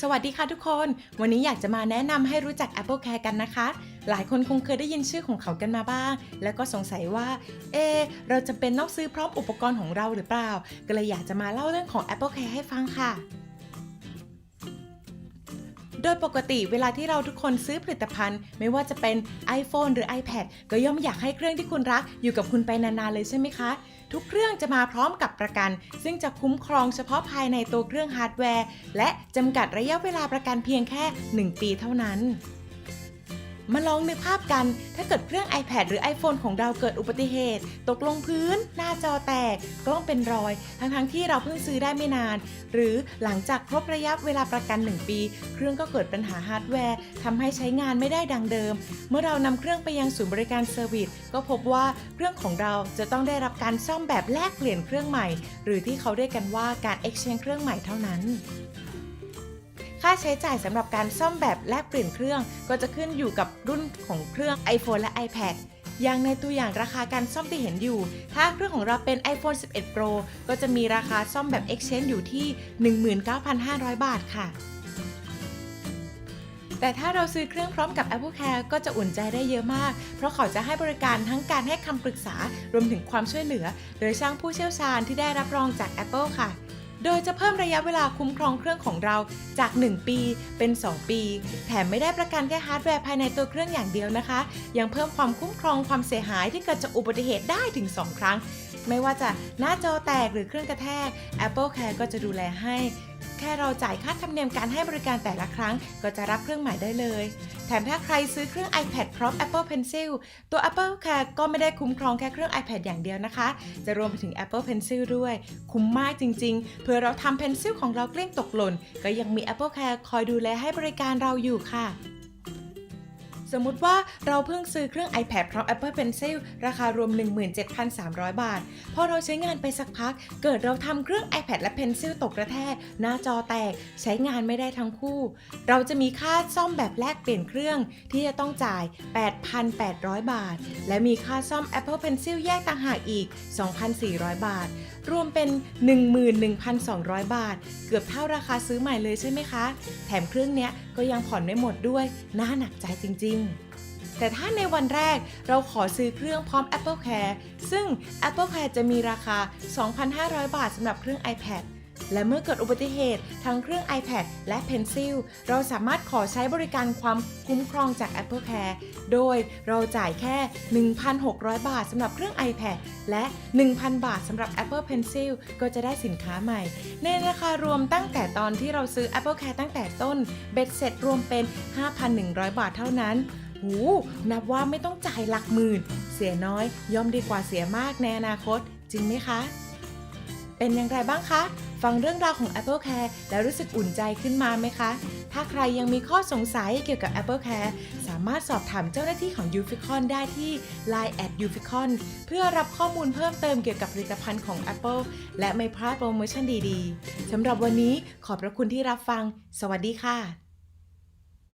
สวัสดีค่ะทุกคน วันนี้อยากจะมาแนะนำให้รู้จัก Apple Care กันนะคะ หลายคนคงเคยได้ยินชื่อของเขากันมาบ้าง แล้วก็สงสัยว่า เอ เราจะเป็นต้องซื้อพร้อมอุปกรณ์ของเราหรือเปล่า ก็เลยอยากจะมาเล่าเรื่องของ Apple Care ให้ฟังค่ะ โดยปกติเวลาที่เราทุกคนซื้อผลิตภัณฑ์ ไม่ว่าจะเป็น iPhone หรือ iPad ก็ย่อมอยากให้เครื่องที่คุณรัก อยู่กับคุณไปนานๆเลยใช่ไหมคะ ทุกเครื่องจะมาพร้อมกับประกัน ซึ่งจะคุ้มครองเฉพาะภายในตัวเครื่องฮาร์ดแวร์ และจำกัดระยะเวลาประกันเพียงแค่ 1 ปีเท่านั้น มาลองนึกภาพกัน ถ้าเกิดเครื่อง iPad หรือ iPhone ของเราเกิดอุบัติเหตุ ตกลงพื้น หน้าจอแตก กล้องเป็นรอย ทั้งๆที่เราเพิ่งซื้อได้ไม่นาน หรือหลังจากครบระยะเวลาประกัน 1 ปี เครื่องก็เกิดปัญหาฮาร์ดแวร์ทำให้ใช้งานไม่ได้ดังเดิม เมื่อเรานำเครื่องไปยังศูนย์บริการเซอร์วิสก็พบว่าเครื่องของเราจะต้องได้รับการซ่อมแบบแลกเปลี่ยนเครื่องใหม่ หรือที่เขาเรียกกันว่าการ exchange เครื่องใหม่เท่านั้น ค่าใช้จ่ายสำหรับการซ่อมแบบแลกเปลี่ยนเครื่อง ก็จะขึ้นอยู่กับรุ่นของเครื่อง iPhone และ iPad อย่างในตัวอย่างราคาการซ่อมที่เห็นอยู่ ถ้าเครื่องของเราเป็น iPhone 11 Pro ก็จะมีราคาซ่อมแบบ Exchange อยู่ที่ 19,500 บาทค่ะ แต่ถ้าเราซื้อเครื่องพร้อมกับ Apple Care ก็จะอุ่นใจได้เยอะมาก เพราะเขาจะให้บริการทั้งการให้คำปรึกษารวมถึงความช่วยเหลือ โดยช่างผู้เชี่ยวชาญที่ได้รับรองจาก Apple ค่ะ โดยจะเพิ่มระยะเวลาคุ้มครองเครื่องของเราจาก 1 ปีเป็น 2 ปี แถมไม่ได้ประกันแค่ฮาร์ดแวร์ภายในตัวเครื่องอย่างเดียวนะคะ ยังเพิ่มความคุ้มครองความเสียหายที่เกิดจากอุบัติเหตุได้ถึง 2 ครั้ง ไม่ว่าจะหน้าจอแตกหรือเครื่องกระแทก Apple Care ก็จะดูแลให้ แค่เราจ่ายค่าธรรมเนียมการให้บริการแต่ละครั้ง ก็จะรับเครื่องใหม่ได้เลย แถมถ้าใครซื้อเครื่อง iPad พร้อม Apple Pencil ตัว Apple Care ก็ไม่ได้คุ้มครองแค่เครื่อง iPad อย่างเดียวนะคะ จะรวมไปถึง Apple Pencil ด้วย คุ้มมากจริงๆ เพื่อเราทำ Pencil ของเราเกลี้ยงตกหล่น ก็ยังมี Apple Care คอยดูแลให้บริการเราอยู่ค่ะ สมมุติว่าเราเพิ่งซื้อเครื่อง iPad พร้อม Apple Pencil ราคารวม 17,300 บาท พอเราใช้งานไปสักพัก เกิดเราทำเครื่อง iPad และ Pencil ตกกระแทก หน้าจอแตก ใช้งานไม่ได้ทั้งคู่ เราจะมีค่าซ่อมแบบแลกเปลี่ยนเครื่องที่จะต้องจ่าย 8,800 บาท และมีค่าซ่อม Apple Pencil แยกต่างหากอีก 2,400 บาท รวมเป็น 11,200 บาท เกือบเท่าราคาซื้อใหม่เลยใช่ไหมคะ แถมเครื่องเนี้ยก็ยังผ่อนไม่หมดด้วย น่าหนักใจจริง ๆแต่ถ้าในวันแรกเราขอซื้อเครื่องพร้อม Apple Care ซึ่ง Apple Care จะมีราคา 2,500 บาทสำหรับเครื่อง iPad และเมื่อเกิดอุบัติเหตุทั้งเครื่อง iPad และ Pencil เราสามารถขอใช้บริการความคุ้มครองจาก Apple Care โดยเราจ่ายแค่ 1,600 บาทสำหรับเครื่อง iPad และ 1,000 บาทสำหรับ Apple Pencil ก็จะได้สินค้าใหม่ ในราคารวมตั้งแต่ตอนที่เราซื้อ Apple Care ตั้งแต่ต้น เบ็ดเสร็จรวมเป็น 5,100 บาทเท่านั้นหูนับว่าไม่ต้องจ่ายหลักหมื่น เสียน้อยย่อมดีกว่าเสียมากในอนาคต จริงไหมคะ เป็นอย่างไรบ้างคะ ฟังเรื่องราวของ Apple Care แล้วรู้สึกอุ่นใจขึ้นมาไหมคะ ถ้าใครยังมีข้อสงสัยเกี่ยวกับ Apple Care สามารถสอบถามเจ้าหน้าที่ของ u f i c o n ได้ที่ Line at u f i c o n เพื่อรับข้อมูลเพิ่มเติมเกี่ยวกับผลิตภัณฑ์ของ Apple และไม่พลาดโปรโมชั่นดีๆสำหรับวันนี้ขอบพระคุณที่รับฟัง สวัสดีค่ะ